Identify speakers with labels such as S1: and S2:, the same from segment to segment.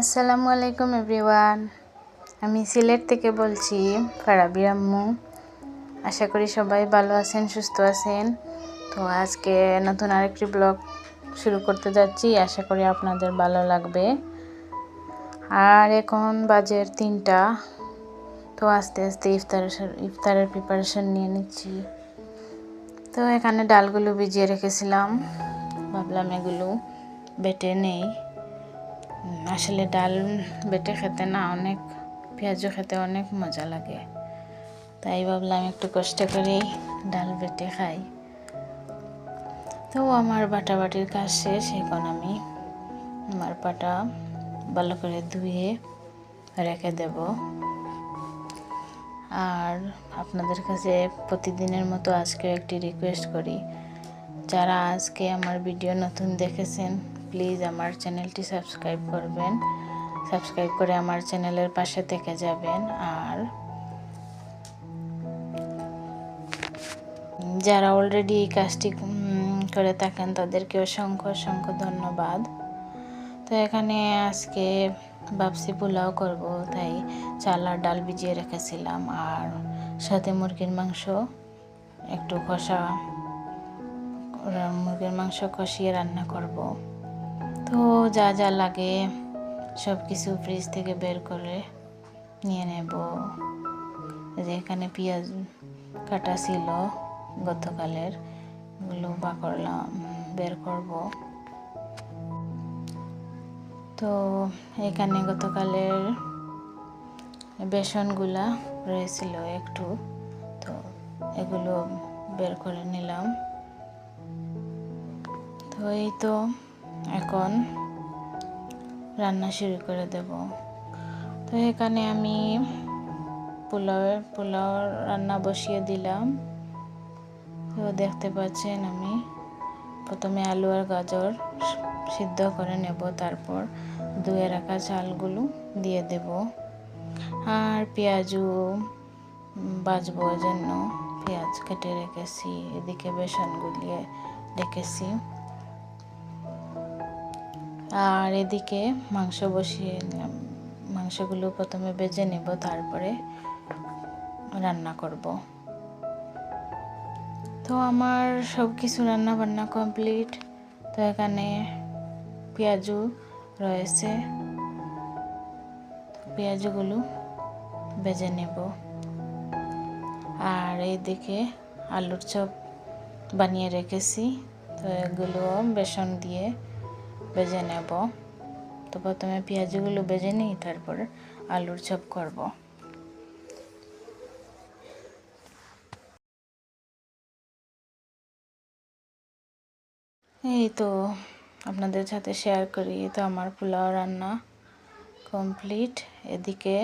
S1: আসসালামু আলাইকুম এভরিওয়ান। আমি সিলেট থেকে বলছি, ফারাবি আম্মু। আশা করি সবাই ভালো আছেন, সুস্থ আছেন। তো আজকে নতুন আরেকটি ব্লগ শুরু করতে যাচ্ছি। আশা করি আপনাদের ভালো লাগবে। আর এখন বাজের তিনটা। তো আস্তে আস্তে ইফতারের ইফতারের প্রিপারেশন নিয়ে নিচ্ছি। তো এখানে ডালগুলো ভিজিয়ে রেখেছিলাম। ভাবলাম এগুলো বেটে নেই। আসলে ডাল বেটে খেতে না অনেক, পেঁয়াজও খেতে অনেক মজা লাগে। তাই ভাবলাম একটু কষ্ট করেই ডাল বেটে খাই। তো আমার বাটাবাটির কাজ শেষ, এখন আমি আমার পাটা ভালো করে ধুয়ে রেখে দেব। আর আপনাদের কাছে প্রতিদিনের মতো আজকে একটি রিকোয়েস্ট করি। যারা আজকে আমার ভিডিও নতুন দেখেছেন প্লিজ আমার চ্যানেলটি সাবস্ক্রাইব করবেন। সাবস্ক্রাইব করে আমার চ্যানেলের পাশে থেকে যাবেন। আর যারা অলরেডি এই কাজটি করে থাকেন, তাদেরকে অসংখ্য অসংখ্য ধন্যবাদ। তো এখানে আজকে বাপসি পোলাও করব, তাই চাল আর ডাল ভিজিয়ে রেখেছিলাম। আর সাথে মুরগির মাংস, একটু কষা, মুরগির মাংস কষিয়ে রান্না করব। তো যা যা লাগে সব কিছু ফ্রিজ থেকে বের করে নিয়ে নেব। যে এখানে পেঁয়াজ কাটা ছিল গতকালের এগুলো বা করলাম, বের করব। তো এখানে গতকালের বেসনগুলা রয়েছিল একটু, তো এগুলো বের করে নিলাম। তো এই তো এখন রান্না শুরু করে দেব। তো এখানে আমি পোলাও পোলাও রান্না বসিয়ে দিলাম। তো দেখতে পাচ্ছেন আমি প্রথমে আলু আর গাজর সিদ্ধ করে নেব, তারপর ধুয়ে রাখা চালগুলো দিয়ে দেব। আর পেঁয়াজও বাজবো জন্য পেঁয়াজ কেটে রেখেছি, এদিকে বেসন গুলিয়ে রেখেছি। আর এদিকে মাংস বসিয়ে নিলাম। মাংসগুলো প্রথমে বেজে নেব, তারপরে রান্না করব। তো আমার সব কিছু রান্না বান্না কমপ্লিট। তো এখানে পেঁয়াজু রয়েছে। পেঁয়াজগুলো বেজে নেব। আর এইদিকে আলুর চপ বানিয়ে রেখেছি। তো এগুলো বেসন দিয়ে বেজে নেব। তো প্রথমে পেঁয়াজগুলো বেজে নিই, তারপর আলুর চপ করব। এই তো আপনাদের সাথে শেয়ার করি তো আমার পোলাও রান্না কমপ্লিট এদিকে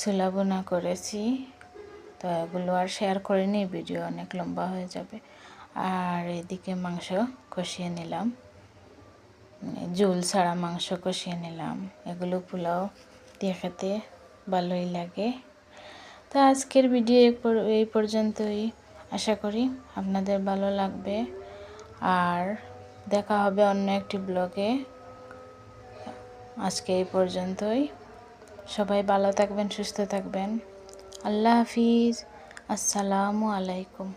S1: ছোলা বোনা করেছি, তো এগুলো আর শেয়ার করিনি ভিডিও অনেক লম্বা হয়ে যাবে। আর এদিকে মাংস কষিয়ে নিলাম। ঝোল ছাড়া মাংস কষিয়ে নিলাম। এগুলো পোলাও দিয়ে খেতে ভালোই লাগে। তো আজকের ভিডিও এই পর্যন্তই। আশা করি আপনাদের ভালো লাগবে। আর দেখা হবে অন্য একটি ব্লগে আজকে এই পর্যন্তই। সবাই ভালো থাকবেন, সুস্থ থাকবেন। আল্লাহ হাফিজ। আসসালামু আলাইকুম।